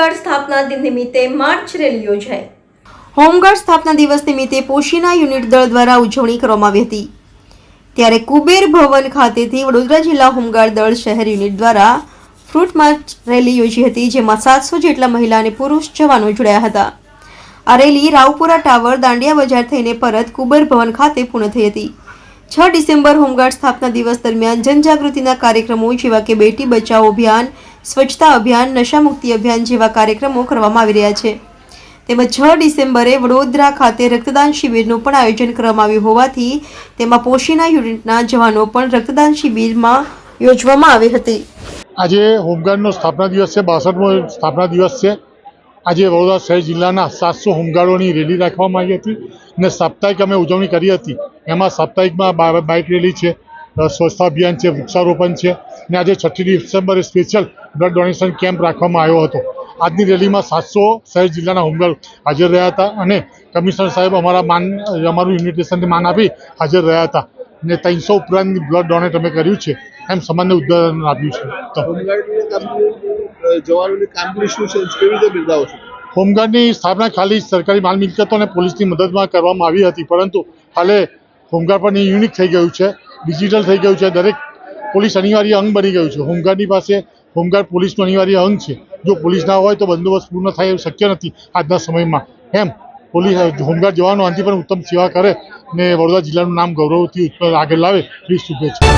Home guard સ્થાપના દિન નિમિત્તે માર્ચ રેલી યોજાઈ. હોમગાર્ડ સ્થાપના દિવસ નિમિત્તે પોશીના યુનિટ દળ દ્વારા ઉજવણી કરવામાં આવી હતી. ત્યારે કુબેર ભવન ખાતેથી વડોદરા જિલ્લા હોમગાર્ડ દળ શહેર યુનિટ દ્વારા ફ્રૂટ માર્ચ રેલી યોજી હતી, જેમાં સાતસો જેટલા મહિલા અને પુરુષ જવાનો જોડાયા હતા. આ રેલી રાવપુરા ટાવર દાંડિયા બજાર થઈને પરત કુબેર ભવન ખાતે પૂર્ણ થઈ હતી. છ ડિસેમ્બર હોમગાર્ડ સ્થાપના દિવસ દરમિયાન જનજાગૃતિના કાર્યક્રમો જેવા કે બેટી બચાવો અભિયાન સ્વચ્છતા અભિયાન, નશામુક્તિ અભિયાન જેવા કાર્યક્રમો કરવામાં આવી રહ્યા છે. તેમજ છ ડિસેમ્બરે વડોદરા ખાતે રક્તદાન શિબિરનું પણ આયોજન કરવામાં આવ્યું હોવાથી તેમાં પોશીના યુનિટના જવાનો પણ રક્તદાન શિબિરમાં યોજવામાં આવી હતી. આજે હોમગાર્ડનો સ્થાપના દિવસ છે, બાસઠમો સ્થાપના દિવસ છે. આજે વડોદરા શહેર જિલ્લાના સાતસો હોમગાર્ડોની રેલી રાખવામાં આવી હતી અને સાપ્તાહિક અમે ઉજવણી કરી હતી. એમાં સાપ્તાહિકમાં બાઇક રેલી છે. સ્વચ્છતા અભિયાન છે વૃક્ષારોપણ છે. અને આજે છઠ્ઠી ડિસેમ્બરે સ્પેશિયલ બ્લડ ડોનેશન કેમ્પ રાખવામાં આવ્યો હતો. આજની રેલીમાં સાતસો શહેર જિલ્લાના હોમગાર્ડ હાજર રહ્યા હતા અને કમિશનર સાહેબ અમારા માન અમારું ઇન્વિટેશનને માન આપી હાજર રહ્યા હતા. અને ત્રણસો ઉપરાંત બ્લડ ડોનેટ અમે કર્યું છે એમ સમાજને ઉદાહરણ આપ્યું છો. હોમગાર્ડની સ્થાપના ખાલી સરકારી માલ મિલકતો અને પોલીસની મદદમાં કરવામાં આવી હતી પરંતુ હાલે હોમગાર્ડ પણ યુનિક થઈ ગયું છે. ડિજિટલ થઈ ગયું છે. દરેક પોલીસ અનિવાર્ય અંગ બની ગયું છે. હોમગાર્ડની પાસે હોમગાર્ડ પોલીસનું અનિવાર્ય અંગ છે. જો પોલીસ ના હોય તો બંદોબસ્ત પૂર્ણ થાય એવું શક્ય નથી આજના સમયમાં. એમ, પોલીસ હોમગાર્ડ જવાનો આનાથી પણ ઉત્તમ સેવા કરે ને વડોદરા જિલ્લાનું નામ ગૌરવથી આગળ લાવે. એવી શુભેચ્છા